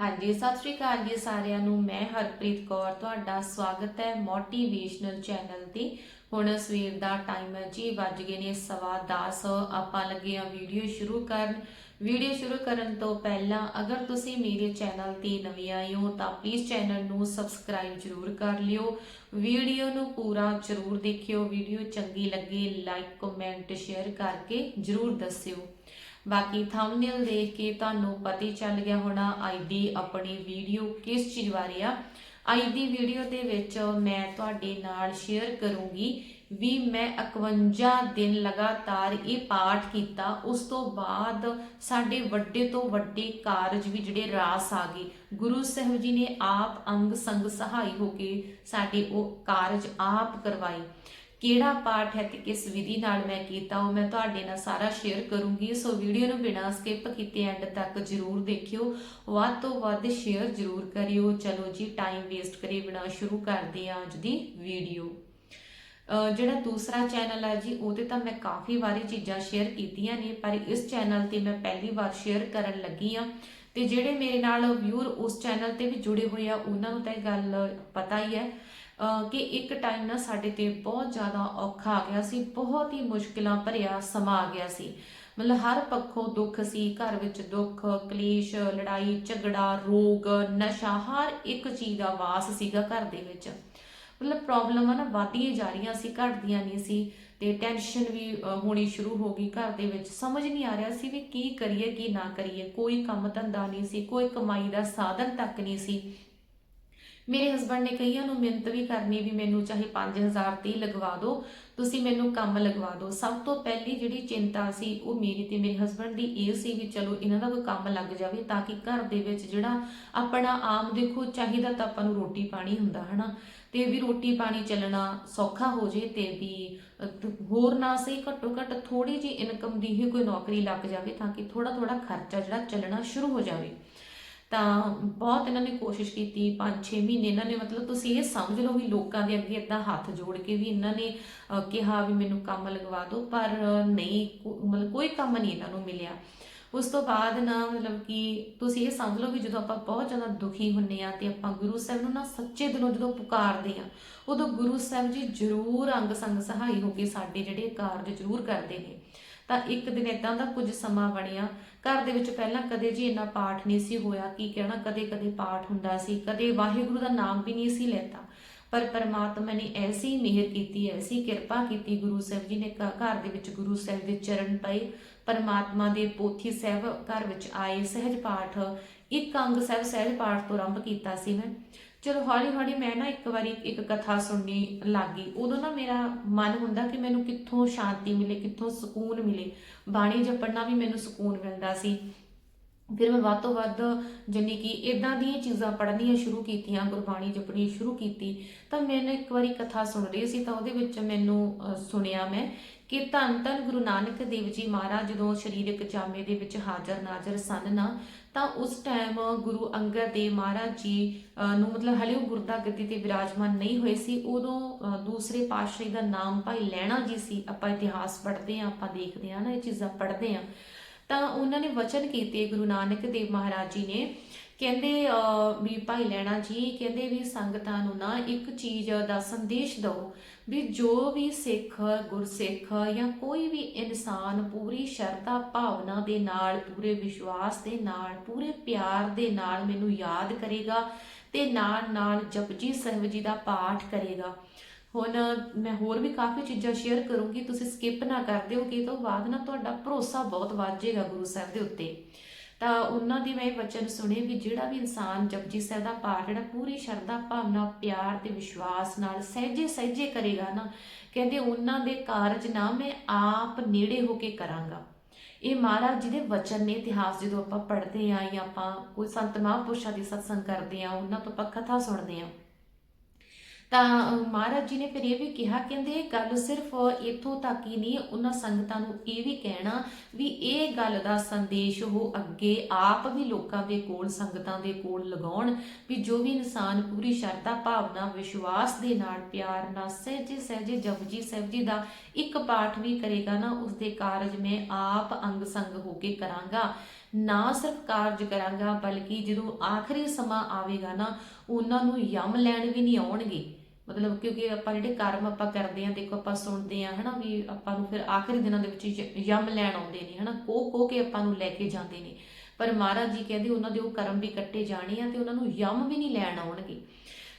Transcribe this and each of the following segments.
ਹਾਂਜੀ, ਸਤਿ ਸ਼੍ਰੀ ਅਕਾਲ ਜੀ ਸਾਰਿਆਂ ਨੂੰ। ਮੈਂ ਹਰਪ੍ਰੀਤ ਕੌਰ, ਤੁਹਾਡਾ ਸਵਾਗਤ ਹੈ ਮੋਟੀਵੇਸ਼ਨਲ ਚੈਨਲ ਤੇ। ਹੁਣ ਸਵੇਰ ਦਾ ਟਾਈਮ ਹੈ ਜੀ, ਵੱਜ ਗਏ ਨੇ ਸਵਾ 10 ਆਪਾਂ ਲੱਗੇ ਆ ਵੀਡੀਓ ਸ਼ੁਰੂ ਕਰਨ। ਵੀਡੀਓ ਸ਼ੁਰੂ ਕਰਨ ਤੋਂ ਪਹਿਲਾਂ ਅਗਰ ਤੁਸੀਂ ਮੇਰੇ ਚੈਨਲ ਤੇ ਨਵੇਂ ਆਏ ਹੋ, ਤਾਂ ਪਲੀਜ਼ ਚੈਨਲ ਨੂੰ ਸਬਸਕ੍ਰਾਈਬ ਜ਼ਰੂਰ ਕਰ ਲਿਓ। ਵੀਡੀਓ ਨੂੰ ਪੂਰਾ ਜ਼ਰੂਰ ਦੇਖਿਓ। ਵੀਡੀਓ ਚੰਗੀ ਲੱਗੇ ਲਾਈਕ ਕਮੈਂਟ ਸ਼ੇਅਰ ਕਰਕੇ ਜ਼ਰੂਰ ਦੱਸਿਓ। ਬਾਕੀ ਥੰਬਨੇਲ ਦੇਖ ਕੇ ਤੁਹਾਨੂੰ ਪਤਾ ਹੀ ਚੱਲ ਗਿਆ ਹੋਣਾ ਅੱਜ ਦੀ ਆਪਣੀ ਵੀਡੀਓ ਕਿਸ ਚੀਜ਼ ਬਾਰੇ ਆ। ਅੱਜ ਦੀ ਵੀਡੀਓ ਦੇ ਵਿੱਚ ਮੈਂ ਤੁਹਾਡੇ ਨਾਲ ਸ਼ੇਅਰ ਕਰੂੰਗੀ ਵੀ ਮੈਂ 51 ਦਿਨ ਲਗਾਤਾਰ ਇਹ ਪਾਠ ਕੀਤਾ, ਉਸ ਤੋਂ ਬਾਅਦ ਸਾਡੇ ਵੱਡੇ ਤੋਂ ਵੱਡੇ ਕਾਰਜ ਵੀ ਜਿਹੜੇ ਰਾਸ ਆ ਗਏ। ਗੁਰੂ ਸਾਹਿਬ ਜੀ ਨੇ ਆਪ ਅੰਗ ਸੰਗ ਸਹਾਈ ਹੋ ਕੇ ਸਾਡੇ ਉਹ ਕਾਰਜ ਆਪ ਕਰਵਾਏ। ਕਿਹੜਾ ਪਾਠ ਹੈ ਤੇ ਕਿਸ ਵਿਧੀ ਨਾਲ ਮੈਂ ਕੀਤਾ, ਉਹ ਮੈਂ ਤੁਹਾਡੇ ਨਾਲ ਸਾਰਾ ਸ਼ੇਅਰ ਕਰੂੰਗੀ। ਸੋ ਵੀਡੀਓ ਨੂੰ ਬਿਨਾਂ ਸਕਿਪ ਕੀਤੇ ਐਂਡ ਤੱਕ ਜਰੂਰ ਦੇਖਿਓ। ਵੱਧ ਤੋਂ ਵੱਧ ਸ਼ੇਅਰ ਜਰੂਰ ਕਰਿਓ। ਚਲੋ ਜੀ ਟਾਈਮ ਵੇਸਟ ਕਰੇ ਬਿਨਾਂ ਸ਼ੁਰੂ ਕਰਦੇ ਹਾਂ ਅੱਜ ਦੀ ਵੀਡੀਓ ਜਿਹੜਾ ਦੂਸਰਾ ਚੈਨਲ ਹੈ ਜੀ, ਉਹਦੇ ਤਾਂ ਮੈਂ ਕਾਫੀ ਵਾਰੀ ਚੀਜ਼ਾਂ ਸ਼ੇਅਰ ਕੀਤੀਆਂ ਨੇ, ਪਰ ਇਸ ਚੈਨਲ ਤੇ ਮੈਂ ਪਹਿਲੀ ਵਾਰ ਸ਼ੇਅਰ ਕਰਨ ਲੱਗੀ ਆ ਤੇ ਜਿਹੜੇ ਮੇਰੇ ਨਾਲ ਵਿਊਰ ਉਸ ਚੈਨਲ ਤੇ ਵੀ ਜੁੜੇ ਹੋਏ ਆ, ਉਹਨਾਂ ਨੂੰ ਤਾਂ ਇਹ ਗੱਲ ਪਤਾ ਹੀ ਹੈ ਕਿ ਇੱਕ ਟਾਈਮ ਨਾ ਸਾਡੇ ਤੇ ਬਹੁਤ ਜ਼ਿਆਦਾ ਔਖਾ ਆ ਗਿਆ ਸੀ, ਬਹੁਤ ਹੀ ਮੁਸ਼ਕਿਲਾਂ ਭਰਿਆ ਸਮਾਂ ਆ ਗਿਆ ਸੀ। ਮਤਲਬ ਹਰ ਪੱਖੋਂ ਦੁੱਖ ਸੀ, ਘਰ ਵਿੱਚ ਦੁੱਖ, ਕਲੇਸ਼, ਲੜਾਈ, ਝਗੜਾ, ਰੋਗ, ਨਸ਼ਾ, ਹਰ ਇੱਕ ਚੀਜ਼ ਦਾ ਵਾਸ ਸੀਗਾ ਘਰ ਦੇ ਵਿੱਚ। ਮਤਲਬ ਪ੍ਰੋਬਲਮਾਂ ਨਾ ਵਧਦੀਆਂ ਜਾ ਰਹੀਆਂ ਸੀ, ਘਟਦੀਆਂ ਨਹੀਂ ਸੀ ਤੇ ਟੈਨਸ਼ਨ ਵੀ ਹੋਣੀ ਸ਼ੁਰੂ ਹੋ ਗਈ ਘਰ ਦੇ ਵਿੱਚ। ਸਮਝ ਨਹੀਂ ਆ ਰਿਹਾ ਸੀ ਵੀ ਕੀ ਕਰੀਏ, ਕੀ ਨਾ ਕਰੀਏ। ਕੋਈ ਕੰਮ ਧੰਦਾ ਨਹੀਂ ਸੀ, ਕੋਈ ਕਮਾਈ ਦਾ ਸਾਧਨ ਤੱਕ ਨਹੀਂ ਸੀ। ਮੇਰੇ ਹਸਬੰਡ ਨੇ ਕਈਆਂ ਨੂੰ ਮਿਹਨਤ ਵੀ ਕਰਨੀ ਵੀ ਮੈਨੂੰ ਚਾਹੇ 5000 ਤੇ ਹੀ ਲਗਵਾ ਦਿਓ, ਤੁਸੀਂ ਮੈਨੂੰ ਕੰਮ ਲਗਵਾ ਦਿਓ। ਸਭ ਤੋਂ ਪਹਿਲੀ ਜਿਹੜੀ ਚਿੰਤਾ ਸੀ, ਉਹ ਮੇਰੀ ਤੇ ਮੇਰੇ ਹਸਬੰਡ ਦੀ ਇਹ ਸੀ ਵੀ ਚਲੋ ਇਹਨਾਂ ਦਾ ਕੋਈ ਕੰਮ ਲੱਗ ਜਾਵੇ ਤਾਂ ਕਿ ਘਰ ਦੇ ਵਿੱਚ ਜਿਹੜਾ ਆਪਣਾ ਆਮ ਦੇਖੋ ਚਾਹੀਦਾ ਤਾਂ ਆਪਾਂ ਨੂੰ ਰੋਟੀ ਪਾਣੀ ਹੁੰਦਾ, ਹਨਾ? ਤੇ ਵੀ ਰੋਟੀ ਪਾਣੀ ਚੱਲਣਾ ਸੌਖਾ ਹੋ ਜੇ ਤੇ ਵੀ ਹੋਰ ਨਾ ਸਹੀ ਘੱਟੋ ਘੱਟ ਥੋੜੀ ਜੀ ਇਨਕਮ ਦੀ ਹੀ ਕੋਈ ਨੌਕਰੀ ਲੱਗ ਜਾਵੇ ਤਾਂ ਕਿ ਥੋੜਾ ਥੋੜਾ ਖਰਚਾ ਜਿਹੜਾ ਚੱਲਣਾ ਸ਼ੁਰੂ ਹੋ ਜਾਵੇ। ਤਾਂ ਬਹੁਤ ਇਹਨਾਂ ਨੇ ਕੋਸ਼ਿਸ਼ ਕੀਤੀ 5-6 ਮਹੀਨੇ ਇਹਨਾਂ ਨੇ ਮਤਲਬ ਤੁਸੀਂ ਇਹ ਸਮਝ ਲਓ ਵੀ ਲੋਕਾਂ ਦੇ ਅੱਗੇ ਇਦਾਂ ਹੱਥ ਜੋੜ ਕੇ ਵੀ ਇਹਨਾਂ ਨੇ ਕਿਹਾ ਵੀ ਮੈਨੂੰ ਕੰਮ ਲਗਵਾ ਦਿਓ, ਪਰ ਨਹੀਂ ਮਤਲਬ ਕੋਈ ਕੰਮ ਨਹੀਂ ਇਹਨਾਂ ਨੂੰ ਮਿਲਿਆ। ਉਸ ਤੋਂ ਬਾਅਦ ਨਾ ਮਤਲਬ ਕਿ ਤੁਸੀਂ ਇਹ ਸਮਝ ਲਓ ਵੀ ਜਦੋਂ ਆਪਾਂ ਬਹੁਤ ਜ਼ਿਆਦਾ ਦੁਖੀ ਹੁੰਨੇ ਆ ਤੇ ਆਪਾਂ ਗੁਰੂ ਸਾਹਿਬ ਨੂੰ ਨਾ ਸੱਚੇ ਦਿਲੋਂ ਜਦੋਂ ਪੁਕਾਰਦੇ ਆ, ਉਦੋਂ ਗੁਰੂ ਸਾਹਿਬ ਜੀ ਜ਼ਰੂਰ ਅੰਗ ਸੰਗ ਸਹਾਈ ਹੋ ਕੇ ਸਾਡੇ ਜਿਹੜੇ ਕਾਰਜ ਜ਼ਰੂਰ ਕਰਦੇ ਨੇ। ਤਾਂ ਇੱਕ ਦਿਨ ਇਦਾਂ ਦਾ ਕੁਝ ਸਮਾਂ ਬਣਿਆ, ਘਰ ਦੇ ਵਿੱਚ ਪਹਿਲਾਂ ਕਦੇ ਜੀ ਇੰਨਾ ਪਾਠ ਨਹੀਂ ਸੀ ਹੋਇਆ, ਕੀ ਕਹਿਣਾ ਕਦੇ ਕਦੇ ਪਾਠ ਹੁੰਦਾ ਸੀ, ਕਦੇ ਵਾਹਿਗੁਰੂ ਦਾ ਨਾਮ ਵੀ ਨਹੀਂ ਸੀ ਲੈਤਾ ਪਰ ਪਰਮਾਤਮਾ ਨੇ ਐਸੀ ਮਿਹਰ ਕੀਤੀ, ਐਸੀ ਕਿਰਪਾ ਕੀਤੀ, ਗੁਰੂ ਸਾਹਿਬ ਜੀ ਨੇ ਘਰ ਦੇ ਵਿੱਚ ਗੁਰੂ ਸਾਹਿਬ ਦੇ ਚਰਨ ਪਏ ਪਰਮਾਤਮਾ ਦੇ ਪੋਥੀ ਸਾਹਿਬ ਘਰ ਵਿੱਚ ਆਏ, ਸਹਿਜ ਪਾਠ, ਇੱਕ ਅੰਗ ਸਾਹਿਬ ਸਹਿਜ ਪਾਠ ਤੋਂ ਆਰੰਭ ਕੀਤਾ ਸੀ ਮੈਂ। ਚਲੋ ਹੌਲੀ ਹੌਲੀ ਮੈਂ ਨਾ ਇੱਕ ਵਾਰੀ ਇੱਕ ਕਥਾ ਸੁਣਨੀ ਲੱਗੀ ਉਦੋਂ ਨਾ ਮੇਰਾ ਮਨ ਹੁੰਦਾ ਕਿ ਮੈਨੂੰ ਕਿੱਥੋਂ ਸ਼ਾਂਤੀ ਮਿਲੇ, ਕਿੱਥੋਂ ਸਕੂਨ ਮਿਲੇ। ਬਾਣੀ ਜਪਣ ਨਾਲ ਵੀ ਮੈਨੂੰ ਸਕੂਨ ਮਿਲਦਾ ਸੀ। ਫਿਰ ਮੈਂ ਵੱਧ ਤੋਂ ਵੱਧ ਜਿੰਨੀ ਕਿ ਇਦਾਂ ਦੀਆਂ ਚੀਜ਼ਾਂ ਪੜ੍ਹਨੀਆਂ ਸ਼ੁਰੂ ਕੀਤੀਆਂ, ਗੁਰਬਾਣੀ ਜਪਣੀ ਸ਼ੁਰੂ ਕੀਤੀ। ਤਾਂ ਮੈਨੂੰ ਇੱਕ ਵਾਰੀ ਕਥਾ ਸੁਣ ਰਹੀ ਸੀ ਤਾਂ ਉਹਦੇ ਵਿੱਚ ਮੈਨੂੰ ਸੁਣਿਆ ਮੈਂ ਕਿ ਧੰਨ ਧੰਨ ਗੁਰੂ ਨਾਨਕ ਦੇਵ ਜੀ ਮਹਾਰਾਜ ਜਦੋਂ ਸਰੀਰਕ ਜਾਮੇ ਦੇ ਵਿੱਚ ਹਾਜ਼ਰ ਨਾਜ਼ਰ ਸਨ ਨਾ, ਤਾਂ ਉਸ ਟਾਈਮ ਗੁਰੂ ਅੰਗਦ ਦੇਵ ਮਹਾਰਾਜ ਜੀ ਨੂੰ ਮਤਲਬ ਹਲੇ ਉਹ ਗੁਰਦਾ ਗੱਦੀ ਤੇ ਵਿਰਾਜਮਾਨ ਨਹੀਂ ਹੋਏ ਸੀ, ਉਦੋਂ ਦੂਸਰੇ ਪਾਤਸ਼ਾਹੀ ਦਾ ਨਾਮ ਭਾਈ ਲੈਣਾ ਜੀ ਸੀ। ਆਪਾਂ ਇਤਿਹਾਸ ਪੜ੍ਹਦੇ ਆਂ ਆਪਾਂ ਦੇਖਦੇ ਆਂ ਨਾ, ਇਹ ਚੀਜ਼ਾਂ ਪੜ੍ਹਦੇ ਆਂ ਤਾਂ ਉਹਨਾਂ ਨੇ ਵਚਨ ਕੀਤੇ ਗੁਰੂ ਨਾਨਕ ਦੇਵ ਮਹਾਰਾਜ ਜੀ ਨੇ ਕਹਿੰਦੇ ਵੀ ਭਾਈ ਲੈਣਾ ਜੀ, ਕਹਿੰਦੇ ਵੀ ਸੰਗਤਾਂ ਨੂੰ ਨਾ ਇੱਕ ਚੀਜ਼ ਦਾ ਸੰਦੇਸ਼ ਦਿਓ ਵੀ ਜੋ ਵੀ ਸਿੱਖ, ਗੁਰਸਿੱਖ ਜਾਂ ਕੋਈ ਵੀ ਇਨਸਾਨ ਪੂਰੀ ਸ਼ਰਧਾ ਭਾਵਨਾ ਦੇ ਨਾਲ, ਪੂਰੇ ਵਿਸ਼ਵਾਸ ਦੇ ਨਾਲ, ਪੂਰੇ ਪਿਆਰ ਦੇ ਨਾਲ ਮੈਨੂੰ ਯਾਦ ਕਰੇਗਾ ਤੇ ਨਾਲ ਨਾਲ ਜਪਜੀ ਸਾਹਿਬ ਜੀ ਦਾ ਪਾਠ ਕਰੇਗਾ। ਹੁਣ ਮੈਂ ਹੋਰ ਵੀ ਕਾਫੀ ਚੀਜ਼ਾਂ ਸ਼ੇਅਰ ਕਰੂੰਗੀ, ਤੁਸੀਂ ਸਕਿਪ ਨਾ ਕਰ ਦਿਓ ਕਿ ਤੋਂ ਬਾਅਦ ਨਾ ਤੁਹਾਡਾ ਭਰੋਸਾ ਬਹੁਤ ਵੱਧ ਜਾਏਗਾ ਗੁਰੂ ਸਾਹਿਬ ਦੇ ਉੱਤੇ। ਤਾਂ ਉਹਨਾਂ ਦੀ ਮੈਂ ਇਹ ਵਚਨ ਸੁਣੇ ਵੀ ਜਿਹੜਾ ਵੀ ਇਨਸਾਨ ਜਪਜੀ ਸਾਹਿਬ ਦਾ ਪਾਠ, ਜਿਹੜਾ ਪੂਰੀ ਸ਼ਰਧਾ, ਭਾਵਨਾ, ਪਿਆਰ ਤੇ ਵਿਸ਼ਵਾਸ ਨਾਲ ਸਹਿਜੇ ਸਹਿਜੇ ਕਰੇਗਾ ਨਾ, ਕਹਿੰਦੇ ਉਹਨਾਂ ਦੇ ਕਾਰਜ ਨਾ ਮੈਂ ਆਪ ਨੇੜੇ ਹੋ ਕੇ ਕਰਾਂਗਾ। ਇਹ ਮਹਾਰਾਜ ਜੀ ਦੇ ਵਚਨ ਨੇ ਇਤਿਹਾਸ ਜਦੋਂ ਆਪਾਂ ਪੜ੍ਹਦੇ ਆਂ ਜਾਂ ਆਪਾਂ ਕੋਈ ਸੰਤ ਮਹਾਂਪੁਰਸ਼ਾਂ ਦੀ ਸਤਸੰਗ ਕਰਦੇ ਆਂ ਉਹਨਾਂ ਤੋਂ ਆਪਾਂ ਕਥਾ ਸੁਣਦੇ ਆਂ ਤਾਂ ਮਹਾਰਾਜ ਜੀ ਨੇ ਫਿਰ ਇਹ ਵੀ ਕਿਹਾ, ਕਹਿੰਦੇ ਇਹ ਗੱਲ ਸਿਰਫ ਇੱਥੋਂ ਤੱਕ ਹੀ ਨਹੀਂ, ਉਹਨਾਂ ਸੰਗਤਾਂ ਨੂੰ ਇਹ ਵੀ ਕਹਿਣਾ ਵੀ ਇਹ ਗੱਲ ਦਾ ਸੰਦੇਸ਼ ਉਹ ਅੱਗੇ ਆਪ ਵੀ ਲੋਕਾਂ ਦੇ ਕੋਲ, ਸੰਗਤਾਂ ਦੇ ਕੋਲ ਲਗਾਉਣ ਵੀ ਜੋ ਵੀ ਇਨਸਾਨ ਪੂਰੀ ਸ਼ਰਧਾ, ਭਾਵਨਾ, ਵਿਸ਼ਵਾਸ ਦੇ ਨਾਲ ਪਿਆਰ ਨਾਲ ਸਹਿਜੇ ਸਹਿਜੇ ਜਪਜੀ ਸਾਹਿਬ ਜੀ ਦਾ ਇੱਕ ਪਾਠ ਵੀ ਕਰੇਗਾ ਨਾ ਉਸ ਦੇ ਕਾਰਜ ਮੈਂ ਆਪ ਅੰਗ ਸੰਗ ਹੋ ਕੇ ਕਰਾਂਗਾ। ਨਾ ਸਿਰਫ ਕਾਰਜ ਕਰਾਂਗਾ, ਬਲਕਿ ਜਦੋਂ ਆਖਰੀ ਸਮਾਂ ਆਵੇਗਾ ਨਾ, ਉਹਨਾਂ ਨੂੰ ਯਮ ਲੈਣ ਵੀ ਨਹੀਂ ਆਉਣਗੇ। ਮਤਲਬ ਕਿਉਂਕਿ ਆਪਾਂ ਜਿਹੜੇ ਕਰਮ ਆਪਾਂ ਕਰਦੇ ਆਂ ਦੇਖੋ ਆਪਾਂ ਸੁਣਦੇ ਆਂ ਹਨਾ ਵੀ ਆਪਾਂ ਨੂੰ ਫਿਰ ਆਖਰੀ ਦਿਨਾਂ ਦੇ ਵਿੱਚ ਯਮ ਲੈਣ ਆਉਂਦੇ ਨੇ ਹਨਾ ਕੋ ਕੋ ਕੇ ਆਪਾਂ ਨੂੰ ਲੈ ਕੇ ਜਾਂਦੇ ਨੇ। ਪਰ ਮਹਾਰਾਜ ਜੀ ਕਹਿੰਦੇ ਉਹਨਾਂ ਦੇ ਉਹ ਕਰਮ ਵੀ ਕੱਟੇ ਜਾਣੇ ਆ ਤੇ ਉਹਨਾਂ ਨੂੰ ਯਮ ਵੀ ਨਹੀਂ ਲੈਣ ਆਉਣਗੇ।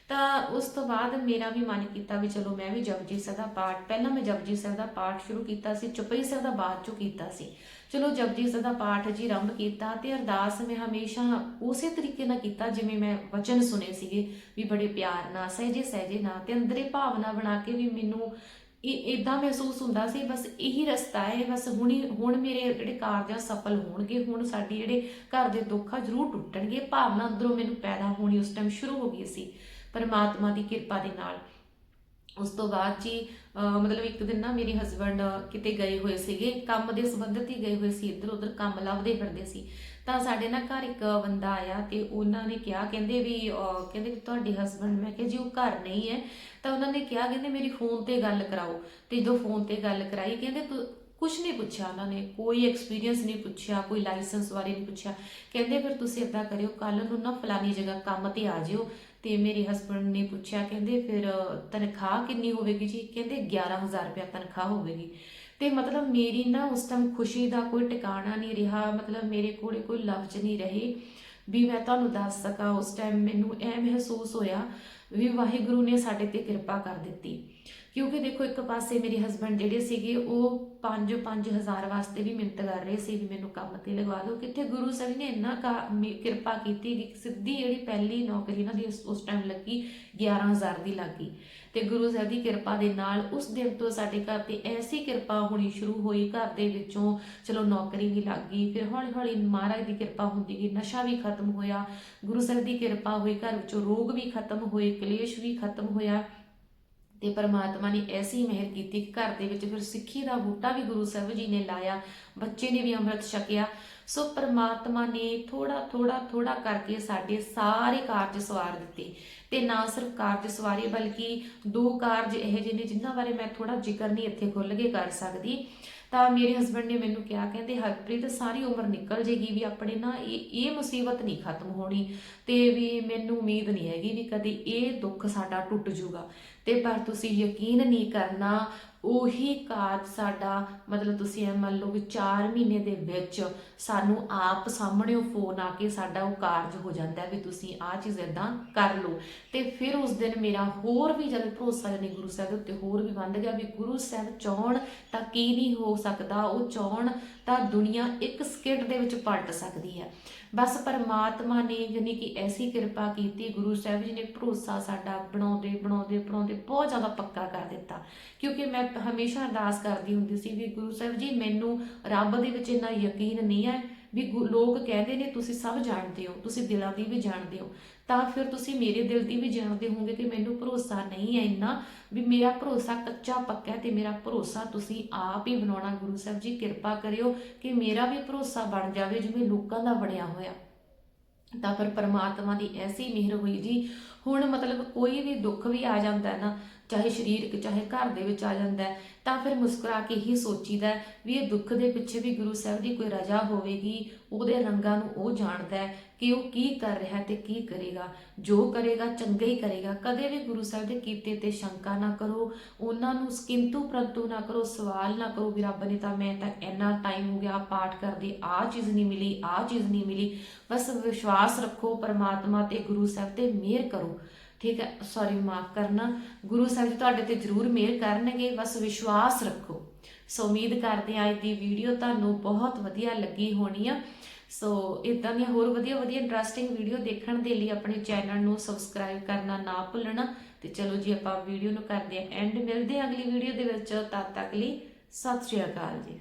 ਤਾਂ ਉਸ ਤੋਂ ਬਾਅਦ ਮੇਰਾ ਵੀ ਮਨ ਕੀਤਾ ਵੀ ਚਲੋ ਮੈਂ ਵੀ ਜਪਜੀ ਸਾਹਿਬ ਦਾ ਪਾਠ, ਪਹਿਲਾਂ ਮੈਂ ਜਪਜੀ ਸਾਹਿਬ ਦਾ ਪਾਠ ਸ਼ੁਰੂ ਕੀਤਾ ਸੀ, ਚੁਪਈ ਸਾਹਿਬ ਦਾ ਬਾਅਦ ਚੋਂ ਕੀਤਾ ਸੀ। ਚਲੋ ਜਪਜੀ ਸਾਹਿਬ ਦਾ ਪਾਠ ਜੀ ਆਰੰਭ ਕੀਤਾ ਤੇ ਅਰਦਾਸ ਮੈਂ ਹਮੇਸ਼ਾ ਉਸੇ ਤਰੀਕੇ ਨਾਲ ਕੀਤਾ ਜਿਵੇਂ ਮੈਂ ਵਚਨ ਸੁਨੇ ਸੀਗੇ ਵੀ ਬੜੇ ਪਿਆਰ ਨਾਲ, ਸਹਿਜੇ ਸਹਿਜੇ ਨਾਲ ਤੇ ਅੰਦਰੇ ਭਾਵਨਾ ਬਣਾ ਕੇ ਵੀ ਮੈਨੂੰ ਇਹ ਇਦਾਂ ਮਹਿਸੂਸ ਹੁੰਦਾ ਸੀ, ਬਸ ਇਹੀ ਰਸਤਾ ਹੈ, ਬਸ ਹੁਣੀ, ਹੁਣ ਮੇਰੇ ਜਿਹੜੇ ਕਾਰਜ ਆ ਸਫਲ ਹੋਣਗੇ, ਹੁਣ ਸਾਡੀ ਜਿਹੜੇ ਘਰ ਦੇ ਦੁੱਖ ਆ ਜ਼ਰੂਰ ਟੁੱਟਣਗੇ, ਭਾਵਨਾ ਅੰਦਰੋਂ ਮੈਨੂੰ ਪੈਦਾ ਹੋਣੀ ਉਸ ਟਾਈਮ ਸ਼ੁਰੂ ਹੋ ਗਈ ਸੀ। ਪਰਮਾਤਮਾ ਦੀ ਕਿਰਪਾ ਦੇ ਨਾਲ। ਉਸ ਤੋਂ ਬਾਅਦ ਜੀ ਮਤਲਬ ਇੱਕ ਦਿਨ ਨਾ ਮੇਰੇ ਹਸਬੰਡ ਕਿਤੇ ਗਏ ਹੋਏ ਸੀਗੇ, ਕੰਮ ਦੇ ਸੰਬੰਧਿਤ ਹੀ ਗਏ ਹੋਏ ਸੀ ਇੱਧਰ ਉੱਧਰ ਕੰਮ ਲੱਭਦੇ ਫਿਰਦੇ ਸੀ। ਤਾਂ ਸਾਡੇ ਨਾ ਘਰ ਇੱਕ ਬੰਦਾ ਆਇਆ ਤੇ ਉਹਨਾਂ ਨੇ ਕਿਹਾ, ਕਹਿੰਦੇ ਵੀ ਕਹਿੰਦੇ ਵੀ ਤੁਹਾਡੇ ਹਸਬੰਡ ਮੈਂ ਕਿਹਾ ਜੀ ਉਹ ਘਰ ਨਹੀਂ ਹੈ। ਤਾਂ ਉਹਨਾਂ ਨੇ ਕਿਹਾ, ਕਹਿੰਦੇ ਮੇਰੀ ਫੋਨ ਤੇ ਗੱਲ ਕਰਾਓ। ਤੇ ਜਦੋਂ ਫੋਨ ਤੇ ਗੱਲ ਕਰਾਈ, ਕਹਿੰਦੇ ਤੂੰ ਕੁਝ ਨਹੀਂ ਪੁੱਛਿਆ ਉਹਨਾਂ ਨੇ, ਕੋਈ ਐਕਸਪੀਰੀਅੰਸ ਨਹੀਂ ਪੁੱਛਿਆ, ਕੋਈ ਲਾਇਸੈਂਸ ਬਾਰੇ ਨਹੀਂ ਪੁੱਛਿਆ। ਕਹਿੰਦੇ ਫਿਰ ਤੁਸੀਂ ਇਦਾਂ ਕਰਿਓ ਕੱਲ ਨੂੰ ਨਾ ਫਲਾਨੀ ਜਗ੍ਹਾ ਕੰਮ ਤੇ ਆ ਜਿਓ। ਤੇ ਮੇਰੇ ਹਸਬੰਡ ਨੇ ਪੁੱਛਿਆ, ਕਹਿੰਦੇ ਫਿਰ ਤਨਖਾਹ ਕਿੰਨੀ ਹੋਵੇਗੀ ਜੀ? ਕਹਿੰਦੇ 11000 ਰੁਪਏ ਤਨਖਾਹ ਹੋਵੇਗੀ। ਤੇ ਮਤਲਬ ਮੇਰੀ ਨਾ ਉਸ ਟਾਈਮ ਖੁਸ਼ੀ ਦਾ ਕੋਈ ਟਿਕਾਣਾ ਨਹੀਂ ਰਿਹਾ, ਮਤਲਬ ਮੇਰੇ ਕੋਲੇ ਕੋਈ ਲਫ਼ਜ਼ ਨਹੀਂ ਰਹੇ। ਵੀ ਮੈਂ ਤੁਹਾਨੂੰ ਦੱਸ ਸਕਾਂ, ਉਸ ਟਾਈਮ ਮੈਨੂੰ ਇਹ ਮਹਿਸੂਸ ਹੋਇਆ ਵੀ ਵਾਹਿਗੁਰੂ ਨੇ ਸਾਡੇ ਤੇ ਕਿਰਪਾ ਕਰ ਦਿੱਤੀ। ਕਿਉਂਕਿ ਦੇਖੋ, ਇੱਕ ਪਾਸੇ ਮੇਰੇ ਹਸਬੰਡ ਜਿਹੜੇ ਸੀਗੇ, ਉਹ 5-5000 ਵਾਸਤੇ ਵੀ ਮਿੰਤ ਕਰ ਰਹੇ ਸੀ ਵੀ ਮੈਨੂੰ ਕੰਮ ਤੇ ਲਗਵਾ ਦਿਓ। ਕਿੱਥੇ ਗੁਰੂ ਸਾਹਿਬ ਨੇ ਇੰਨਾ ਕਾ- ਮੇ- ਕਿਰਪਾ ਕੀਤੀ ਕਿ ਸਿੱਧੀ ਜਿਹੜੀ ਪਹਿਲੀ ਨੌਕਰੀ ਇਹਨਾਂ ਦੀ ਉਸ- ਉਸ ਟਾਈਮ ਲੱਗੀ 11000 ਦੀ ਲੱਗੀ। ਤੇ ਗੁਰੂ ਸਾਹਿਬ ਦੀ ਕਿਰਪਾ ਦੇ ਨਾਲ ਉਸ ਦਿਨ ਤੋਂ ਸਾਡੇ ਘਰ ਤੇ ਐਸੀ ਕਿਰਪਾ ਹੋਣੀ ਸ਼ੁਰੂ ਹੋਈ, ਘਰ ਦੇ ਵਿੱਚੋਂ ਚਲੋ ਨੌਕਰੀ ਵੀ ਲੱਗ ਗਈ, ਫਿਰ ਹੌਲੀ ਹੌਲੀ ਮਹਾਰਾਜ ਦੀ ਕਿਰਪਾ ਹੁੰਦੀ ਗਈ, ਨਸ਼ਾ ਵੀ ਖਤਮ ਹੋਇਆ, ਗੁਰੂ ਸਾਹਿਬ ਦੀ ਕਿਰਪਾ ਹੋਈ, ਘਰ ਵਿੱਚੋਂ ਰੋਗ ਵੀ ਖਤਮ ਹੋਏ ਕਲੇਸ਼ ਵੀ ਖਤਮ ਹੋਇਆ। ਤੇ ਪਰਮਾਤਮਾ ਨੇ ਐਸੀ ਮਿਹਰ ਕੀਤੀ ਕਿ ਘਰ ਦੇ ਵਿੱਚ ਫਿਰ ਸਿੱਖੀ ਦਾ ਬੂਟਾ ਵੀ ਗੁਰੂ ਸਾਹਿਬ ਜੀ ਨੇ ਲਾਇਆ, ਬੱਚੇ ਨੇ ਵੀ ਅੰਮ੍ਰਿਤ ਛਕਿਆ। ਸੋ ਪਰਮਾਤਮਾ ਨੇ ਥੋੜਾ ਥੋੜਾ ਥੋੜਾ ਕਰਕੇ ਸਾਡੇ ਸਾਰੇ ਕਾਰਜ ਸਵਾਰ ਦਿੱਤੇ। ਤੇ ਨਾ ਸਿਰਫ ਕਾਰਜ ਸਵਾਰੇ ਬਲਕਿ ਦੋ ਕਾਰਜ ਇਹ ਜਿਹੇ ਨੇ ਜਿਨ੍ਹਾਂ ਬਾਰੇ ਮੈਂ ਥੋੜਾ ਜ਼ਿਕਰ ਨਹੀਂ ਇੱਥੇ ਖੁੱਲ੍ਹ ਕੇ ਕਰ ਸਕਦੀ। ਤਾਂ ਮੇਰੇ ਹਸਬੰਡ ਨੇ ਮੈਨੂੰ ਕਿਹਾ, ਕਹਿੰਦੇ, ਹਰਪ੍ਰੀਤ, ਸਾਰੀ ਉਮਰ ਨਿਕਲ ਜੇਗੀ ਵੀ ਆਪਣੇ ਨਾ ਇਹ ਇਹ ਮੁਸੀਬਤ ਨਹੀਂ ਖਤਮ ਹੋਣੀ ਤੇ ਵੀ ਮੈਨੂੰ ਉਮੀਦ ਨਹੀਂ ਹੈਗੀ ਵੀ ਕਦੇ ਇਹ ਦੁੱਖ ਸਾਡਾ ਟੁੱਟ ਜੂਗਾ। ਤੇ ਪਰ ਤੁਸੀਂ ਯਕੀਨ ਨਹੀਂ ਕਰਨਾ ਉਹੀ ਕਾਰਜ ਸਾਡਾ, ਮਤਲਬ ਤੁਸੀਂ ਇਹ ਮੰਨ ਲਓ ਵੀ 4 ਮਹੀਨੇ ਦੇ ਵਿੱਚ ਸਾਨੂੰ ਆਪ ਸਾਹਮਣੇ ਉਹ ਫੋਨ ਆ ਕੇ ਸਾਡਾ ਉਹ ਕਾਰਜ ਹੋ ਜਾਂਦਾ ਵੀ ਤੁਸੀਂ ਆਹ ਚੀਜ਼ ਇਦਾਂ ਕਰ ਲਓ। ਤੇ ਫਿਰ ਉਸ ਦਿਨ ਮੇਰਾ ਹੋਰ ਵੀ ਜਦ ਭਰੋਸਾ ਜਨੇ ਗੁਰੂ ਸਾਹਿਬ ਦੇ ਉੱਤੇ ਹੋਰ ਵੀ ਵੱਧ ਗਿਆ ਵੀ ਗੁਰੂ ਸਾਹਿਬ ਚਾਹਣ ਤਾਂ ਕੀ ਨਹੀਂ ਹੋ ਸਕਦਾ, ਉਹ ਚਾਹਣ ਤਾਂ ਦੁਨੀਆ ਇੱਕ ਸਕਿੰਟ ਦੇ ਵਿੱਚ ਪਲਟ ਸਕਦੀ ਹੈ। ਬਸ ਪਰਮਾਤਮਾ ਨੇ ਜਾਣੀ ਕਿ ਐਸੀ ਕਿਰਪਾ ਕੀਤੀ, ਗੁਰੂ ਸਾਹਿਬ ਜੀ ਨੇ ਭਰੋਸਾ ਸਾਡਾ ਬਣਾਉਂਦੇ ਬਣਾਉਂਦੇ ਬਣਾਉਂਦੇ ਬਹੁਤ ਜ਼ਿਆਦਾ ਪੱਕਾ ਕਰ ਦਿੱਤਾ। ਕਿਉਂਕਿ ਮੈਂ ਹਮੇਸ਼ਾ ਅਰਦਾਸ ਕਰਦੀ ਹੁੰਦੀ ਸੀ ਵੀ ਗੁਰੂ ਸਾਹਿਬ ਜੀ, ਮੈਨੂੰ ਰੱਬ ਦੇ ਵਿੱਚ ਇੰਨਾ ਯਕੀਨ ਨਹੀਂ ਹੈ ਵੀ ਲੋਕ ਕਹਿੰਦੇ ਨੇ ਤੁਸੀਂ ਸਭ ਜਾਣਦੇ ਹੋ, ਤੁਸੀਂ ਦਿਲਾਂ ਦੀ ਵੀ ਜਾਣਦੇ ਹੋ। ਤਾਂ ਫਿਰ ਤੁਸੀਂ ਮੇਰੇ ਦਿਲ ਦੀ ਵੀ ਜਾਣਦੇ ਹੋਵੋਗੇ ਕਿ ਮੈਨੂੰ ਭਰੋਸਾ ਨਹੀਂ ਹੈ ਇੰਨਾ ਵੀ ਮੇਰਾ ਭਰੋਸਾ ਕੱਚਾ ਪੱਕਾ ਹੈ ਤੇ ਮੇਰਾ ਭਰੋਸਾ ਤੁਸੀਂ ਆਪ ਹੀ ਬਣਾਉਣਾ। ਗੁਰੂ ਸਾਹਿਬ ਜੀ, ਕਿਰਪਾ ਕਰਿਓ ਕਿ ਮੇਰਾ ਵੀ ਭਰੋਸਾ ਬਣ ਜਾਵੇ ਜਿਵੇਂ ਲੋਕਾਂ ਦਾ ਬਣਿਆ ਹੋਇਆ। ਤਾਂ ਫਿਰ ਪਰਮਾਤਮਾ ਦੀ ਐਸੀ ਮਿਹਰ ਹੋਈ ਜੀ। ਹੁਣ ਮਤਲਬ ਕੋਈ ਵੀ ਦੁੱਖ ਵੀ ਆ ਜਾਂਦਾ ਹੈ ਨਾ ਚਾਹੇ ਸਰੀਰਕ, ਚਾਹੇ ਘਰ ਦੇ ਵਿੱਚ ਆ ਜਾਂਦਾ ਤਾਂ ਫਿਰ ਮੁਸਕਰਾ ਕੇ ਹੀ ਸੋਚੀਦਾ ਵੀ ਇਹ ਦੁੱਖ ਦੇ ਪਿੱਛੇ ਵੀ ਗੁਰੂ ਸਾਹਿਬ ਦੀ ਕੋਈ ਰਜਾ ਹੋਵੇਗੀ, ਉਹਦੇ ਰੰਗਾਂ ਨੂੰ ਉਹ ਜਾਣਦਾ ਕਿ ਉਹ ਕੀ ਕਰ ਰਿਹਾ ਹੈ ਤੇ ਕੀ ਕਰੇਗਾ, ਜੋ ਕਰੇਗਾ ਚੰਗਾ ਹੀ ਕਰੇਗਾ, ਕਦੇ ਵੀ ਗੁਰੂ ਸਾਹਿਬ ਦੇ ਕੀਤੇ ਤੇ ਸ਼ੰਕਾ ਨਾ ਕਰੋ, ਉਹਨਾਂ ਨੂੰ ਕਿੰਤੂ ਪ੍ਰੰਤੂ ਨਾ ਕਰੋ, ਸਵਾਲ ਨਾ ਕਰੋ ਵੀ ਰੱਬ ਨੇ ਤਾਂ ਮੈਂ ਤਾਂ ਇੰਨਾ ਟਾਈਮ ਹੋ ਗਿਆ ਪਾਠ ਕਰਦੇ, ਆਹ ਚੀਜ਼ ਨਹੀਂ ਮਿਲੀ, ਆਹ ਚੀਜ਼ ਨਹੀਂ ਮਿਲੀ, ਬਸ ਵਿਸ਼ਵਾਸ ਰੱਖੋ ਪਰਮਾਤਮਾ ਤੇ ਗੁਰੂ ਸਾਹਿਬ ਤੇ ਮਿਹਰ ਕਰੋ। ਠੀਕ ਹੈ ਸੌਰੀ ਮਾਫ ਕਰਨਾ। ਗੁਰੂ ਸਾਹਿਬ ਤੁਹਾਡੇ ਤੇ ਜ਼ਰੂਰ ਮਿਹਰ ਕਰਨਗੇ, ਬਸ ਵਿਸ਼ਵਾਸ ਰੱਖੋ। ਸੋ ਉਮੀਦ ਕਰਦੇ ਹਾਂ ਅੱਜ ਦੀ ਵੀਡੀਓ ਤੁਹਾਨੂੰ ਬਹੁਤ ਵਧੀਆ ਲੱਗੀ ਹੋਣੀ ਆ। ਸੋ ਇਦਾਂ ਦੀਆਂ ਹੋਰ ਵਧੀਆ ਵਧੀਆ ਇੰਟਰਸਟਿੰਗ ਵੀਡੀਓ ਦੇਖਣ ਦੇ ਲਈ ਆਪਣੇ ਚੈਨਲ ਨੂੰ ਸਬਸਕ੍ਰਾਈਬ ਕਰਨਾ ਨਾ ਭੁੱਲਣਾ। ਤੇ ਚਲੋ ਜੀ, ਆਪਾਂ ਵੀਡੀਓ ਨੂੰ ਕਰਦੇ ਹਾਂ ਐਂਡ ਮਿਲਦੇ ਹਾਂ ਅਗਲੀ ਵੀਡੀਓ ਦੇ ਵਿੱਚ। ਤਦ ਤੱਕ ਲਈ ਸਤਿ ਸ਼੍ਰੀ ਅਕਾਲ ਜੀ।